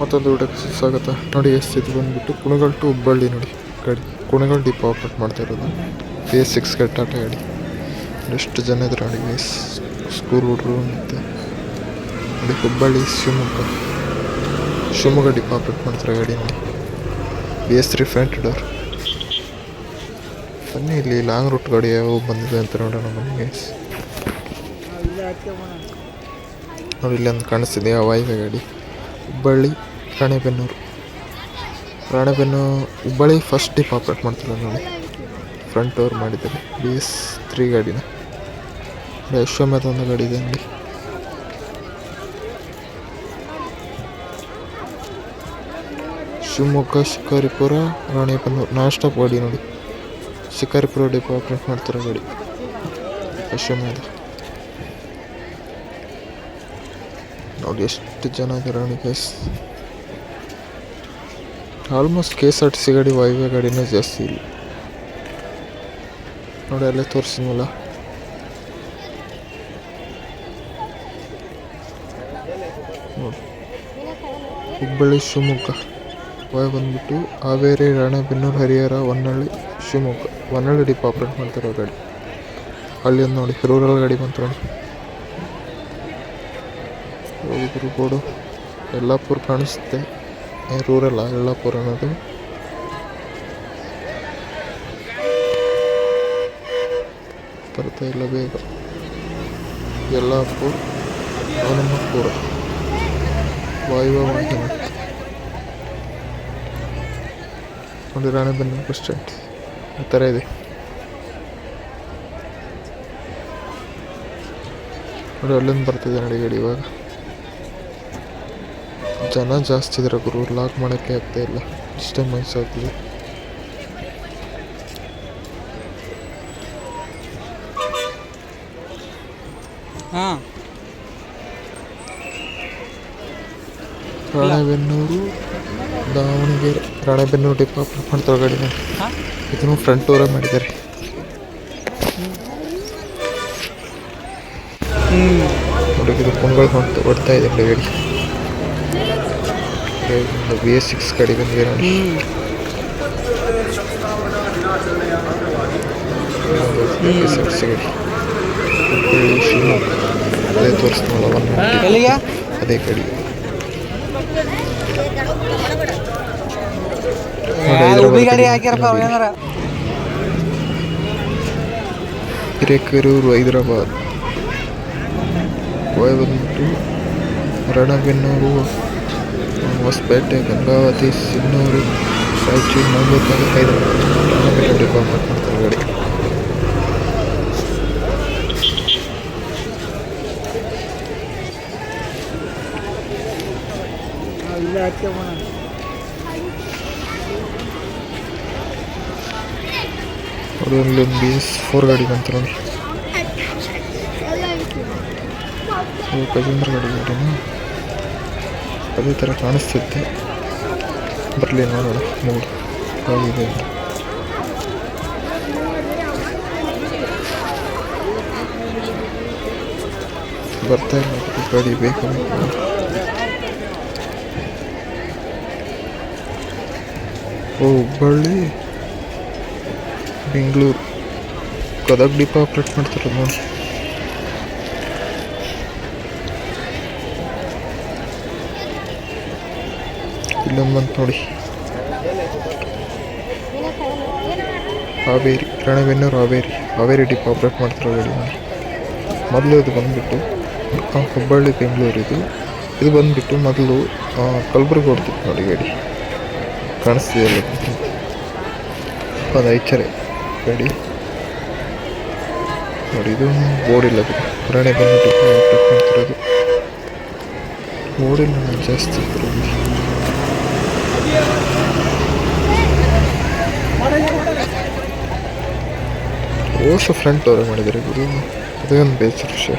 ಮತ್ತೊಂದು ವಿಡಿಯೋಕ್ಕೆ ಸ್ವಾಗತ. ನೋಡಿ ಎಸ್ ಇದು ಬಂದ್ಬಿಟ್ಟು ಕುಣಗಲ್ ಟು ಹುಬ್ಬಳ್ಳಿ ನೋಡಿ. ಗಾಡಿ. ಕುಣಗಲ್ ಡಿಪೋ ಆಪ್ರೇಟ್ ಮಾಡ್ತಾ ಇರೋದು. ಎಸ್ ಸಿಕ್ಸ್ ಗಾಡಿ ಟಾಟಾ ಗಾಡಿ. ಎಷ್ಟು ಜನ ಇದ್ದಾರೆ ನೋಡಿ ಎಸ್ ಸ್ಕೂಲ್ ಹುಡುಗರು ಮತ್ತು ನೋಡಿ ಹುಬ್ಬಳ್ಳಿ, ಶಿವಮೊಗ್ಗ. ಶಿವಮೊಗ್ಗ ಡಿಪೋ ಆಪ್ರೇಟ್ ಮಾಡ್ತಾರೆ ಗಾಡಿ ನೋಡಿ. B S three front door ಬನ್ನಿ ಇಲ್ಲಿ ಲಾಂಗ್ ರೂಟ್ ಗಾಡಿ ಯಾವ ಬಂದಿದೆ ಅಂತ ನೋಡೋಣ ಬನ್ನಿ ನೋಡಿ ಇಲ್ಲಿ ಒಂದು ಕಾಣಿಸ್ತಿದೆ ಯಾವ ಗಾಡಿ. Hubballi, Ranebennur. Ranebennur Hubballi first depot operate ಮಾಡ್ತಾರೆ ನೋಡಿ. ಫ್ರಂಟ್ ಡೋರ್ ಮಾಡಿದ್ದಾರೆ. ಬಿ ಎಸ್ ತ್ರೀ ಗಾಡಿನ. ವಿಶ್ವಮೇಧ ಒಂದು ಗಾಡಿ ಇದೆ ನೋಡಿ. ಶಿವಮೊಗ್ಗ, ಶಿಕಾರಿಪುರ, ರಾಣೆಬೆನ್ನೂರು. ನಾನ್ ಸ್ಟಾಪ್ ಗಾಡಿ ನೋಡಿ. ಶಿಕಾರಿಪುರ ಡಿಪೋ ಆಪ್ರೇಟ್ ಮಾಡ್ತಾರೆ ಗಾಡಿ. ಅಶ್ವಮೇಧ ನೋಡಿ ಎಷ್ಟು ಜನ ಇದ್ದಾರೆ ನೋಡಿ guys almost K S R T C ಗಾಡಿ ವಾಯುವ್ಯ ಗಾಡಿನೂ ಜಾಸ್ತಿ ಇಲ್ಲಿ. ನೋಡಿ, ಅಲ್ಲೇ ತೋರಿಸಿದ್ವಲ್ಲ ನೋಡಿ. ಹುಬ್ಬಳ್ಳಿ ಶಿವಮೊಗ್ಗ. ವಾಯು ಬಂದ್ಬಿಟ್ಟು ಹಾವೇರಿ ರಾಣೆಬೆನ್ನೂರು ಹರಿಹರ ಹೊನ್ನಳ್ಳಿ ಶಿವಮೊಗ್ಗ. ಹೊನ್ನಳ್ಳಿ ಡಿಪ್ ಆಪ್ರೇಟ್ ಮಾಡ್ತಿರೋ ಗಾಡಿ. ಅಲ್ಲಿ ಒಂದು ನೋಡಿ ರೂರಲ್ ಗಾಡಿ ಬಂತು ನೋಡಿ. ಹೋಗಿದ್ರು ಕೂಡ. ಯಲ್ಲಾಪುರ ಕಾಣಿಸುತ್ತೆ ರೂರಲ್ಲ, ಯಲ್ಲಾಪುರ ಅನ್ನೋದು. ಬರ್ತಾ ಇಲ್ಲ ಬೇಗ. ಯಲ್ಲಾಪುರ ಹನುಮಪುರ ವಾಯುವ ವಾಹಿನಿ ನೋಡಿ ಬನ್ನಿ, ಬಸ್ ಸ್ಟ್ಯಾಂಡ್. ಆ ಥರ ಇದೆ. ನೋಡಿ, ಅಲ್ಲಿಂದ ಬರ್ತಿದೆ ನೋಡಿ ಗಾಡಿ ಇವಾಗ. ಜನ ಜಾಸ್ತಿ ಇದ್ದಾರೆ ಗುರು ಲಾಕ್ ಮಾಡೋಕ್ಕೆ ಆಗ್ತಾ ಇಲ್ಲ. ಡಿಸ್ಟರ್ಬೆನ್ಸ್ ಆಗ್ತಿದೆ ಹಾಂ. ರಾಣೆಬೆನ್ನೂರು ದಾವಣಗೆರೆ ರಾಣೆಬೆನ್ನೂರು ಡಿಪೋ ಮಾಡ್ತಾರೆ ಗಾಡಿನ ಇದನ್ನು ಫ್ರಂಟ್ ಟೂರ ಮಾಡಿದ್ದಾರೆ. ಹುಡುಗಿದು ನೋಡಿ ಇದು ಕುಂಗಳು ಹೊಂಟು ಹೊಡ್ತಾ ಇದೆ ಗಾಡಿ ಬಿ ಎಸ್ ಸಿಕ್ಸ್ ಗಾಡಿ ಬಂದಿದೆ ನೋಡಿ ಹ್ಞೂ ಬಿ ಎಸ್ ಸಿಕ್ಸ್ ಗಾಡಿ ಹುಬ್ಬಳ್ಳಿ ಶಿವಮೊಗ್ಗ ಅದೇ ತೋರಿಸ್ತಾವಲ್ಲ ಅದೇ ಕಡೆ. ಹಿರೇಕೆರೂರು ಹೈದರಾಬಾದ್. ಬಂದ್ಬಿಟ್ಟು ರಣಬೆನ್ನೂರು. ಹೊಸಪೇಟೆ ಗಂಗಾವತಿ ಸಿನ್ನೂರು ರಾಯಚೂರು ಮಂಗಳೂರು ತಾಲೂಕು ಹೈದರಾಬಾದ್ ರಣಬೆನ್ನೂರು ಡಿಪಾರ್ಟ್ಮೆಂಟ್ ಮಾಡ್ತಾರೆ ಗಾಡಿ ಇಲ್ಲೇ ಹಾಕ್ಯಾವಣ ಅದು ಅಲ್ಲಿ ಒಂದು ಬಿ ಎಸ್ ಫೋರ್ ಗಾಡಿ ಬಂತು ನೋಡಿ ಅದು ಗಜೇಂದ್ರ ಗಾಡಿ ಗಾಡಿನ ಅದೇ ಥರ ಕಾಣಿಸ್ತಿತ್ತು ಬರಲಿ ನೋಡೋಣ, ಮೂರು. ಹೋಗಿದೆ ಅಂತ ಬರ್ತಾ ಇಲ್ಲ ಗಾಡಿ ಬೇಕು. ಓ, ಹುಬ್ಬಳ್ಳಿ? ಬೆಂಗಳೂರು. ಗದಗ ಡಿಪೋ ಆಪ್ರೇಟ್ ಮಾಡ್ತಾರೆ ನೋಡಿ ಇಲ್ಲೊಂದು ಬಂತು ನೋಡಿ. ಹಾವೇರಿ, ರಾಣೆಬೆನ್ನೂರು ಹಾವೇರಿ. ಹಾವೇರಿ ಡಿಪ್ ಆಪ್ರೇಟ್ ಮಾಡ್ತಾರೆ ಗಾಡಿ ನೋಡಿ. ಮೊದಲು ಇದು ಬಂದುಬಿಟ್ಟು ಹುಬ್ಬಳ್ಳಿ, ಬೆಂಗಳೂರು ಇದು. ಇದು ಬಂದುಬಿಟ್ಟು ಮೊದಲು ಕಲ್ಬುರ್ಗಿ ಹೊಡ್ತಿತ್ತು ನೋಡಿ ಗಾಡಿ. ಕಾಣಿಸ್ತಿದೆಯಲ್ಲ ಒಂದು ಐಚರೆ ಗಾಡಿ. ನೋಡಿ, ಇದು ಬೋರ್ಡ್ ಇಲ್ಲ ಪುರಾಣೆ ಡಿಪ್ ಆಪ್ರೇಟ್ ಮಾಡ್ತಿರೋದು. ಬೋರ್ಡ್ ಇಲ್ಲ, ಜಾಸ್ತಿ ಇದರಲ್ಲಿ ಓಶು ಫ್ರಂಟ್ ಅವರೇ ಮಾಡಿದ್ದಾರೆ ಗುರು. ಅದೇ ಒಂದು ಬೇಸರ ವಿಷಯ.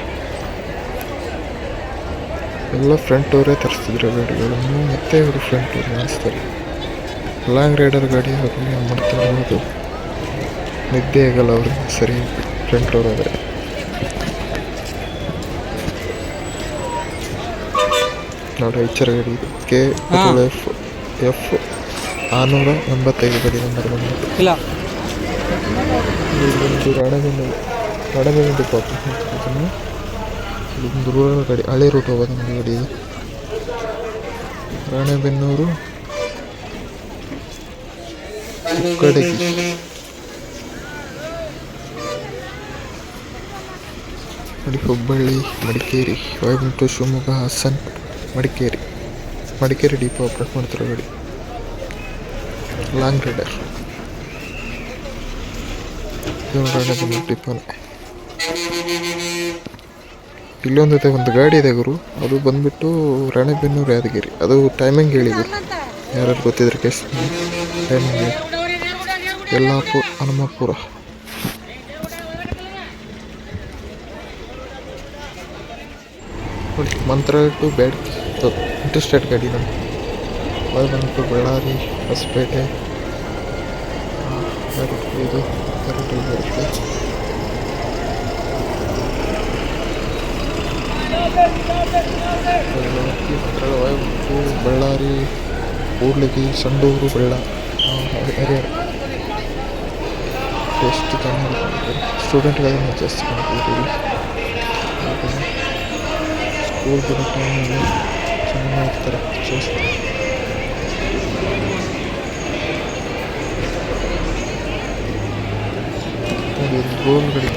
ಎಲ್ಲ ಫ್ರಂಟ್ ಅವರೇ ತರಿಸ್ತಿದ್ರು ಗಾಡಿಗಳನ್ನು ಮತ್ತೆ ಇವರು ಫ್ರಂಟ್ ಅವ್ರು ಮಾಡಿಸ್ತಾರೆ. ಲಾಂಗ್ ರೈಡರ್ ಗಾಡಿ ಅವ್ರಿಗೆ ಮಾಡ್ತಾ ಹೌದು ನಿದ್ದೆ ಆಗಲ್ಲ ಅವ್ರಿಗೆ ಸರಿ ಫ್ರಂಟ್ ಅವರಾದರೆ ನೋಡಿ ಐಚರ್ ಗಾಡಿ ಕೆ. ಎಫ್ ಎಫ್ ಆರುನೂರ ಎಂಬತ್ತೈದು ಗಾಡಿ ನಂಬರ್ ಬಂದಿದೆ. ಇಲ್ಲ. ಇದು ಬಂದು ರಾಣೆಬೆನ್ನೂರು ರಾಣೆಬೆನ್ನೂರು ಡಿಪಾರ್ಟ್ ಇದೊಂದು ರೂರಲ್ ಗಾಡಿ, ಹಳೆ ರೂಟ್ ಹೋಗೋದು ನಮ್ಮ ಗಾಡಿ ಇದು. ರಾಣೆಬೆನ್ನೂರು ಕಡೆಗೆ. ಹುಬ್ಬಳ್ಳಿ, ಮಡಿಕೇರಿ ಕೊಯಂಬತ್ತು ಶಿವಮೊಗ್ಗ, ಹಾಸನ್, ಮಡಿಕೇರಿ. ಮಡಿಕೇರಿ ಡಿಪೋ ಆಪ್ರೇಟ್ ಮಾಡ್ತಾರೆ ಗಾಡಿ. Long rider. ಡಿಪೋನೆ ಇಲ್ಲೊಂದಿದೆ ಒಂದು ಗಾಡಿ ಇದೆ ಗುರು. ಅದು ಬಂದ್ಬಿಟ್ಟು ರಾಣೆಬೆನ್ನೂರು ಯಾದಗಿರಿ. ಅದು ಟೈಮಿಂಗ್ ಹೇಳಿದ್ರು ಯಾರು ಗೊತ್ತಿದ್ರೆ ಕೇಸ್ ಟೈಮಿಂಗ್ ಯಲ್ಲಾಪುರ ಹನುಮಪುರ. ಮಂತ್ರ ಟು ಬ್ಯಾಡ್ ಇಂಟರ್ಸ್ಟೇಟ್ ಗಾಡಿ ನಾನು ಅದು ಬಂದ್ಬಿಟ್ಟು ಬಳ್ಳಾರಿ, ಹೊಸಪೇಟೆ. ಇದು? ಕರೆಕ್ಟಾಗಿ ಬರುತ್ತೆ ಬೆಳಗಾವಿ, ಮಂತ್ರಾಲಯ ಬಂದ್ಬಿಟ್ಟು ಬಳ್ಳಾರಿ ಕೂಡ್ಲಿಗಿ ಸಂಡೂರು ಬೆಳ್ಳ. ಹರಿಹರ ಎಷ್ಟು ಜನ ಸ್ಟೂಡೆಂಟ್ಗಳನ್ನು ಜಾಸ್ತಿ ಕಾಣ್ತೀವಿ ಸ್ಕೂಲ್ ಬಿಡೋ ಟೈಮಲ್ಲಿ ಚೆನ್ನಾಗಿರ್ತಾರೆ ಜಾಸ್ತಿ ನೋಡಿ ಗೋಲ್ ಗಡಿ